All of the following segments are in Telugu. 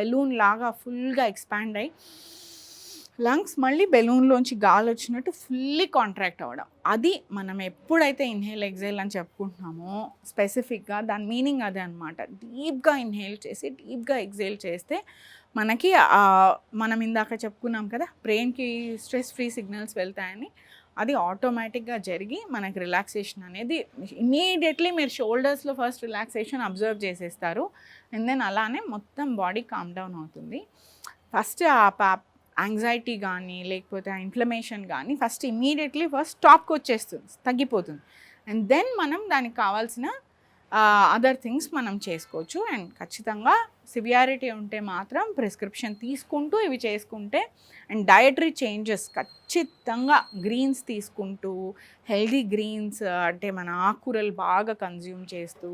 బెలూన్ లాగా ఫుల్గా ఎక్స్పాండ్ అయ్యి లంగ్స్ మళ్ళీ బెలూన్లోంచి గాలి వచ్చినట్టు ఫుల్లీ కాంట్రాక్ట్ అవ్వడం. అది మనం ఎప్పుడైతే ఇన్హేల్ ఎగ్జైల్ అని చెప్పుకుంటున్నామో స్పెసిఫిక్గా దాని మీనింగ్ అదే అనమాట డీప్గా ఇన్హేల్ చేసి డీప్గా ఎగ్జైల్ చేస్తే మనకి మనం ఇందాక చెప్పుకున్నాం కదా బ్రెయిన్కి స్ట్రెస్ ఫ్రీ సిగ్నల్స్ వెళ్తాయని అది ఆటోమేటిక్గా జరిగి మనకి రిలాక్సేషన్ అనేది ఇమీడియట్లీ మీరు షోల్డర్స్లో ఫస్ట్ రిలాక్సేషన్ అబ్జర్వ్ చేసేస్తారు. అండ్ దెన్ అలానే మొత్తం బాడీ కామ్ డౌన్ అవుతుంది. ఫస్ట్ ఆ యాంగ్జైటీ కానీ లేకపోతే ఆ ఇన్ఫ్లమేషన్ కానీ ఫస్ట్ ఇమీడియట్లీ ఫస్ట్ స్టాప్కి వచ్చేస్తుంది తగ్గిపోతుంది. అండ్ దెన్ మనం దానికి కావాల్సిన అదర్ థింగ్స్ మనం చేసుకోవచ్చు. అండ్ ఖచ్చితంగా సివియారిటీ ఉంటే మాత్రం ప్రిస్క్రిప్షన్ తీసుకుంటూ ఇవి చేసుకుంటే అండ్ డయటరీ చేంజెస్ ఖచ్చితంగా గ్రీన్స్ తీసుకుంటూ హెల్దీ గ్రీన్స్ అంటే మన ఆకుకూరలు బాగా కన్జ్యూమ్ చేస్తూ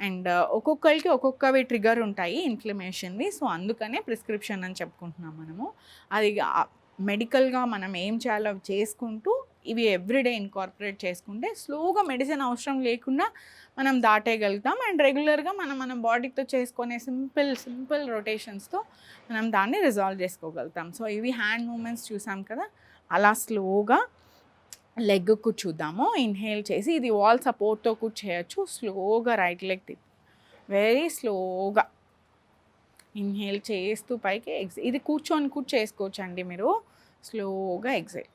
అండ్ ఒక్కొక్కరికి ఒక్కొక్కవి ట్రిగర్ ఉంటాయి ఇన్ఫ్లమేషన్వి సో అందుకనే ప్రిస్క్రిప్షన్ అని చెప్పుకుంటున్నాం మనము. అది మెడికల్గా మనం ఏం చేయాలో చేసుకుంటూ ఇవి ఎవ్రీడే ఇన్కార్పొరేట్ చేసుకుంటే స్లోగా మెడిసిన్ అవసరం లేకుండా మనం దాటేయగలుగుతాం. అండ్ రెగ్యులర్గా మనం మన బాడీతో చేసుకునే సింపుల్ సింపుల్ రొటేషన్స్తో మనం దాన్ని రిజాల్వ్ చేసుకోగలుగుతాం. సో ఇవి హ్యాండ్ మూమెంట్స్ చూసాం కదా అలా స్లోగా లెగ్ చూద్దాము. ఇన్హేల్ చేసి ఇది వాల్ సపోర్ట్తో కూడా చేయొచ్చు. స్లోగా రైట్ లెగ్ తిప్పి వెరీ స్లోగా ఇన్హేల్ చేస్తూ పైకి ఎగ్జ్ ఇది కూర్చొని కూర్చేసుకోవచ్చు అండి మీరు. స్లోగా ఎగ్జైల్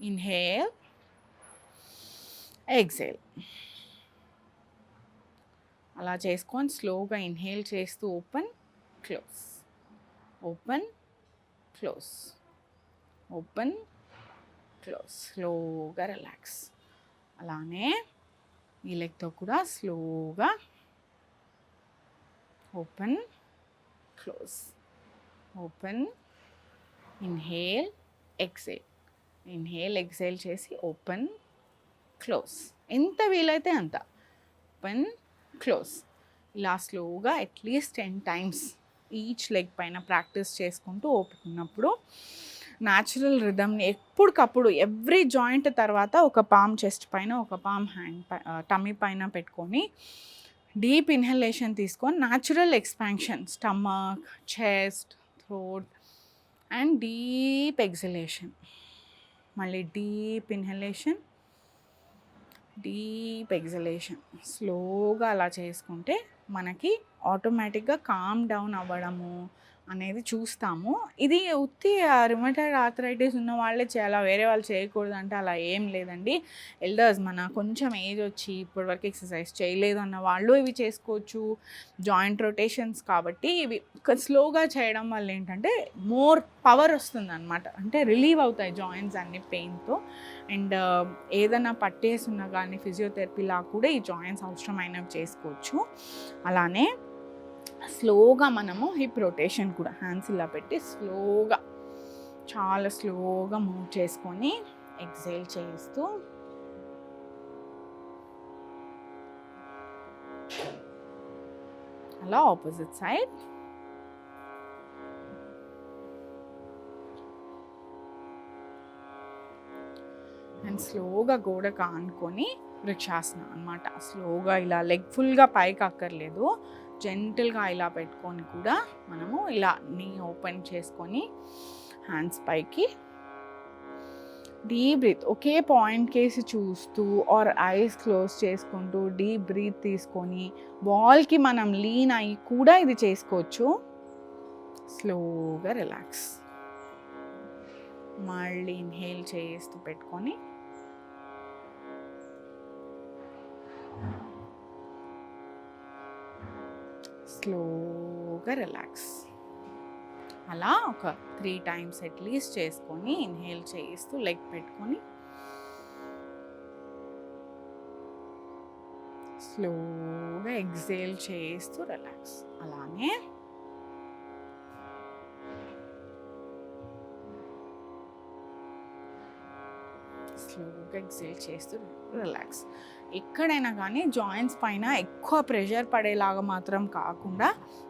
ఇన్హేల్ ఎగ్జైల్ అలా చేసుకొని స్లోగా ఇన్హేల్ చేస్తూ open close open close open close స్లోగా రిలాక్స్ అలానే ఈ లెగ్తో కూడా స్లోగా open close open inhale exhale inhale exhale చేసి ఓపెన్ క్లోజ్. ఎంత వీలైతే అంత. Open close. ఇలా స్లోగా at least ten times each leg పైన ప్రాక్టీస్ చేసుకుంటూ ఓపుకున్నప్పుడు న్యాచురల్ రిధమ్ని ఎప్పటికప్పుడు ఎవ్రీ జాయింట్ తర్వాత ఒక పామ్ చెస్ట్ పైన ఒక పామ్ హ్యాండ్ టమ్మీ పైన పెట్టుకొని డీప్ ఇన్హలేషన్ తీసుకొని natural expansion stomach chest throat and deep exhalation మళ్ళీ డీప్ ఇన్హలేషన్ డీప్ ఎగ్జలేషన్. స్లోగా అలా చేసుకుంటే మనకి ఆటోమేటిక్గా కామ్ డౌన్ అవ్వడము అనేది చూస్తాము. ఇది ఉత్తి రిమటైడ్ ఆర్థరైటిస్ ఉన్న వాళ్ళే చేయాలా వేరే వాళ్ళు చేయకూడదు అంటే అలా ఏం లేదండి. ఎల్డర్స్ మన కొంచెం ఏజ్ వచ్చి ఇప్పటివరకు ఎక్సర్సైజ్ చేయలేదు అన్న వాళ్ళు ఇవి చేసుకోవచ్చు. జాయింట్ రొటేషన్స్ కాబట్టి ఇవి స్లోగా చేయడం వల్ల ఏంటంటే మోర్ పవర్ వస్తుంది అనమాట అంటే రిలీవ్ అవుతాయి జాయింట్స్ అన్ని పెయిన్తో అండ్ uh, ఏదైనా పట్టేసి ఉన్నా కానీ ఫిజియోథెరపీలా కూడా ఈ జాయింట్స్ అవసరమైనవి చేసుకోవచ్చు. అలానే స్లోగా మనము హిప్ రొటేషన్ కూడా హ్యాండ్స్ ఇలా పెట్టి స్లోగా చాలా స్లోగా మూవ్ చేసుకొని ఎక్సైల్ చేస్తూ. అలా ఆపోజిట్ సైడ్. అండ్ స్లోగా గోడ కానుకొని వృక్షాసనం అనమాట స్లోగా ఇలా లెగ్ ఫుల్గా పైకి అక్కర్లేదు. జెంటల్గా ఇలా పెట్టుకొని కూడా మనము ఇలా నీ ఓపెన్ చేసుకొని హ్యాండ్స్ పైకి డీప్ బ్రీత్ ఒకే పాయింట్ కేసి చూస్తూ ఆర్ ఐస్ క్లోజ్ చేసుకుంటూ డీప్ బ్రీత్ తీసుకొని బాల్కి మనం లీన్ అయ్యి కూడా ఇది చేసుకోవచ్చు. స్లోగా రిలాక్స్. మళ్ళీ ఇన్హేల్ చేస్తూ పెట్టుకొని స్లోగా రిలాక్స్. అలా ఒక త్రీ టైమ్స్ అట్లీస్ట్ చేసుకొని ఇన్హేల్ చేయిస్తూ లెగ్ పెట్టుకొని. స్లోగా ఎగ్జేల్ చేస్తూ రిలాక్స్. అలానే స్లోగా ఎగ్జేల్ చేస్తూ రిలాక్స్. ఎక్కడైనా కానీ జాయింట్స్ పైన ఎక్కువ ప్రెషర్ పడేలాగా మాత్రం కాకుండా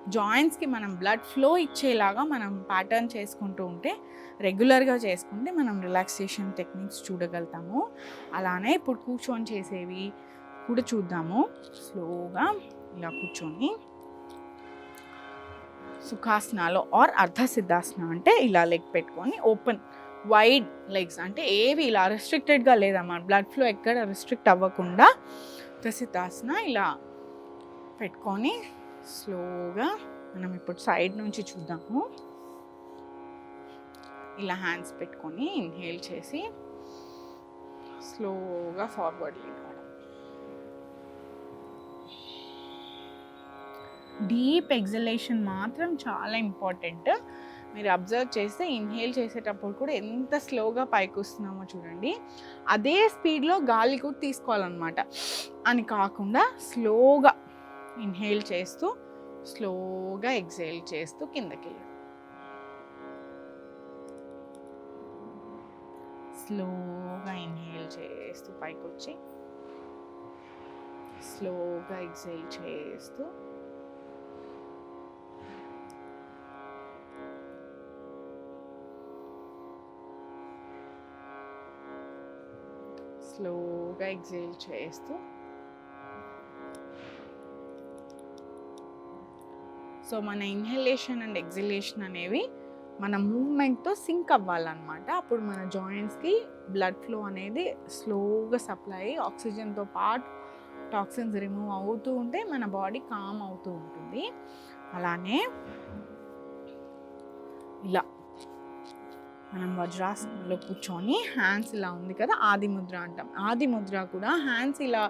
జాయింట్స్కి మనం బ్లడ్ ఫ్లో ఇచ్చేలాగా మనం ప్యాటర్న్ చేసుకుంటూ ఉంటే రెగ్యులర్గా చేసుకుంటే మనం రిలాక్సేషన్ టెక్నిక్స్ చూడగలుగుతాము. అలానే ఇప్పుడు కూర్చొని చేసేవి కూడా చూద్దాము. స్లోగా ఇలా కూర్చొని. సుఖాసనాలో ఆర్ అర్ధ సిద్ధాసన అంటే ఇలా లెగ్ పెట్టుకొని ఓపెన్ వైడ్ లెగ్స్ అంటే ఏవి ఇలా రెస్ట్రిక్టెడ్గా లేదమ్మా బ్లడ్ ఫ్లో ఎక్కడ రెస్ట్రిక్ట్ అవ్వకుండా సిద్ధాసన ఇలా పెట్టుకొని స్లోగా మనం ఇప్పుడు సైడ్ నుంచి చూద్దాము. ఇలా హ్యాండ్స్ పెట్టుకొని ఇన్హేల్ చేసి స్లోగా ఫార్వర్డ్ లీన్ డీప్ ఎగ్జలేషన్ మాత్రం చాలా ఇంపార్టెంట్ మీరు అబ్జర్వ్ చేస్తే ఇన్హేల్ చేసేటప్పుడు కూడా ఎంత స్లోగా పైకి వస్తున్నామో చూడండి. అదే స్పీడ్లో గాలి కూడా తీసుకోవాలన్నమాట. అని కాకుండా స్లోగా ఇన్హేల్ చేస్తూ స్లోగా ఎగ్జేల్ చేస్తూ కిందకి స్లోగా ఇన్హేల్ చేస్తూ పైకి వచ్చి స్లోగా ఎగ్జేల్ చేస్తూ స్లోగా ఎగ్జేల్ చేస్తూ సో మన ఇన్హలేషన్ అండ్ ఎగ్జిలేషన్ అనేవి మన మూమెంట్తో సింక్ అవ్వాలన్నమాట. అప్పుడు మన జాయింట్స్కి బ్లడ్ ఫ్లో అనేది స్లోగా సప్లై అయ్యి ఆక్సిజన్తో పాటు టాక్సిన్స్ రిమూవ్ అవుతూ ఉంటే మన బాడీ కామ్ అవుతూ ఉంటుంది. అలానే ఇలా. మనం వజ్రాసనంలో కూర్చొని హ్యాండ్స్ ఇలా ఉంది కదా ఆది ముద్ర అంటాం. ఆది ముద్ర కూడా హ్యాండ్స్ ఇలా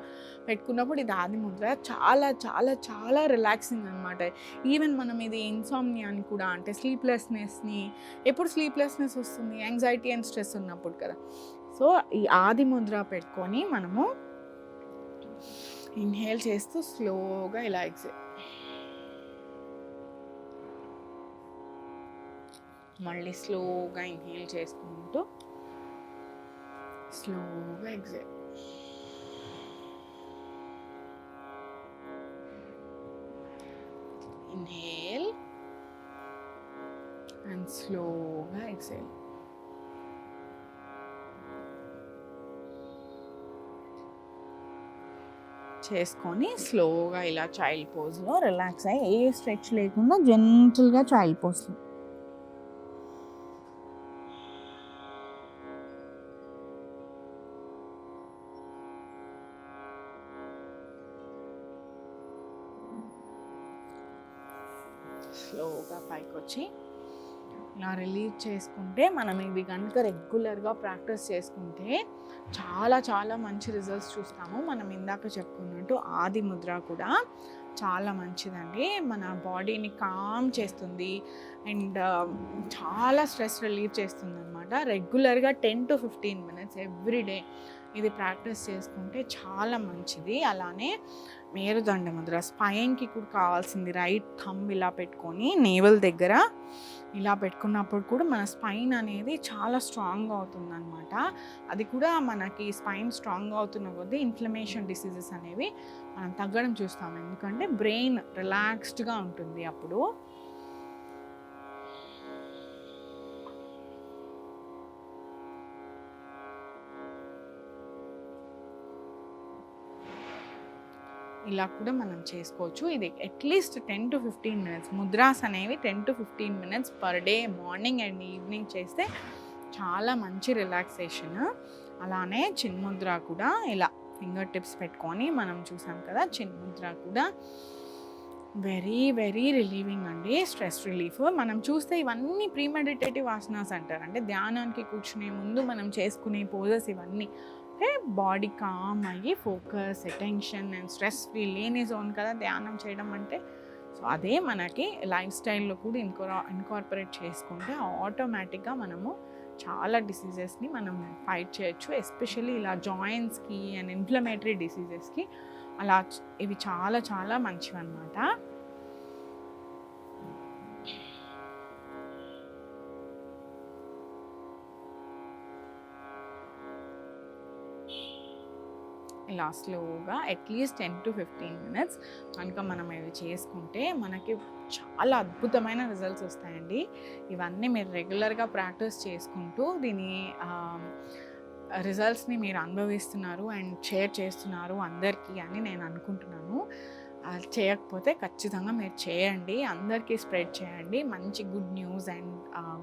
పెట్టుకున్నప్పుడు ఇది ఆది ముద్ర చాలా చాలా చాలా రిలాక్సింగ్ అనమాట ఈవెన్ మనం ఇది ఇన్సామ్నియాని కూడా అంటే స్లీప్లెస్నెస్ని ఎప్పుడు స్లీప్లెస్నెస్ వస్తుంది? యాంగ్జైటీ అండ్ స్ట్రెస్ ఉన్నప్పుడు కదా. సో ఈ ఆది ముద్ర పెట్టుకొని మనము ఇన్హేల్ చేస్తూ స్లోగా ఇలా ఎగ్జైట్ మళ్ళీ స్లోగా ఇన్హేల్ చేసుకుంటూ స్లోగా ఎగ్జేల్ ఇన్హేల్ అండ్ స్లోగా ఎగ్జైల్. చేసుకొని స్లోగా ఇలా చైల్డ్ పోజ్లో రిలాక్స్ అయ్యి ఏ స్ట్రెచ్ లేకుండా జెంటల్గా చైల్డ్ పోజ్లో ఇలా రిలీజ్ చేసుకుంటే మనం ఇవి కనుక రెగ్యులర్గా ప్రాక్టీస్ చేసుకుంటే చాలా చాలా మంచి రిజల్ట్స్ చూస్తాము. మనం ఇందాక చెప్పుకున్నట్టు ఆది ముద్ర కూడా చాలా మంచిదండి. మన బాడీని కామ్ చేస్తుంది. అండ్ చాలా స్ట్రెస్ రిలీవ్ చేస్తుంది అనమాట రెగ్యులర్గా ten to fifteen minutes every day ఇది ప్రాక్టీస్ చేసుకుంటే చాలా మంచిది. అలానే మేరుదండ ముద్ర స్పైన్కి కూడా కావాల్సింది రైట్ థమ్ ఇలా పెట్టుకొని నేవల్ దగ్గర ఇలా పెట్టుకున్నప్పుడు కూడా మన స్పైన్ అనేది చాలా స్ట్రాంగ్గా అవుతుందన్నమాట. అది కూడా మనకి స్పైన్ స్ట్రాంగ్గా అవుతున్న కొద్దీ ఇన్ఫ్లమేషన్ డిసీజెస్ అనేవి మనం తగ్గడం చూస్తాం. ఎందుకంటే బ్రెయిన్ రిలాక్స్డ్గా ఉంటుంది అప్పుడు. ఇలా కూడా మనం చేసుకోవచ్చు. ఇది at least ten to fifteen minutes mudras అనేవి ten to fifteen minutes per day morning and evening చేస్తే చాలా మంచి రిలాక్సేషన్ అలానే చిన్ముద్ర కూడా ఇలా ఫింగర్ టిప్స్ పెట్టుకొని మనం చూసాం కదా చిన్ముద్ర కూడా వెరీ వెరీ రిలీవింగ్ అండి. స్ట్రెస్ రిలీఫ్ మనం చూస్తే ఇవన్నీ ప్రీమెడిటేటివ్ ఆసనాస్ అంటారు. అంటే ధ్యానానికి కూర్చునే ముందు మనం చేసుకునే పోజెస్ ఇవన్నీ. బాడీ కామ్ అయ్యి focus attention and stress free లేని జోన్ కదా ధ్యానం చేయడం అంటే. సో అదే మనకి లైఫ్ స్టైల్లో కూడా ఇన్కో ఇన్కార్పొరేట్ చేసుకుంటే ఆటోమేటిక్గా మనము చాలా డిసీజెస్ని మనం ఫైట్ చేయొచ్చు. ఎస్పెషల్లీ ఇలా జాయింట్స్కి అండ్ ఇన్ఫ్లమేటరీ డిసీజెస్కి అలా ఇవి చాలా చాలా మంచివి అనమాట ఇలా స్లోగా at least ten to fifteen minutes కనుక మనం ఇవి చేసుకుంటే మనకి చాలా అద్భుతమైన రిజల్ట్స్ వస్తాయండి. ఇవన్నీ మీరు రెగ్యులర్గా ప్రాక్టీస్ చేసుకుంటూ దీని రిజల్ట్స్ని మీరు అనుభవిస్తున్నారు అండ్ షేర్ చేస్తున్నారు అందరికీ అని నేను అనుకుంటున్నాను. అది చేయకపోతే ఖచ్చితంగా మీరు చేయండి అందరికీ స్ప్రెడ్ చేయండి. మంచి good news and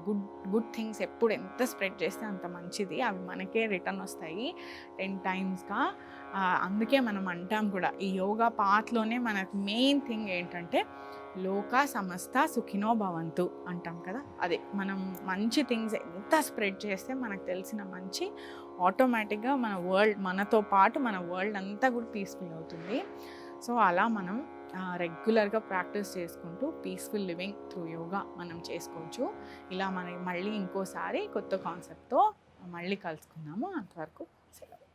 good good things ఎప్పుడు ఎంత స్ప్రెడ్ చేస్తే అంత మంచిది. అవి మనకే రిటర్న్ వస్తాయి టెన్ టైమ్స్గా. అందుకే మనం అంటాం కూడా ఈ యోగా పాత్లోనే మనకు మెయిన్ థింగ్ ఏంటంటే లోక సమస్త సుఖినో భవంతు అంటాం కదా. అదే మనం మంచి థింగ్స్ ఎంత స్ప్రెడ్ చేస్తే మనకు తెలిసిన మంచి ఆటోమేటిక్గా మన వరల్డ్ మనతో పాటు మన వరల్డ్ అంతా కూడా పీస్ఫుల్ అవుతుంది. సో అలా మనం రెగ్యులర్గా ప్రాక్టీస్ చేసుకుంటూ పీస్ఫుల్ లివింగ్ త్రూ యోగా మనం చేసుకోవచ్చు. ఇలా మనం మళ్ళీ ఇంకోసారి కొత్త కాన్సెప్ట్తో మళ్ళీ కలుసుకుందాము. అంతవరకు సెలవు.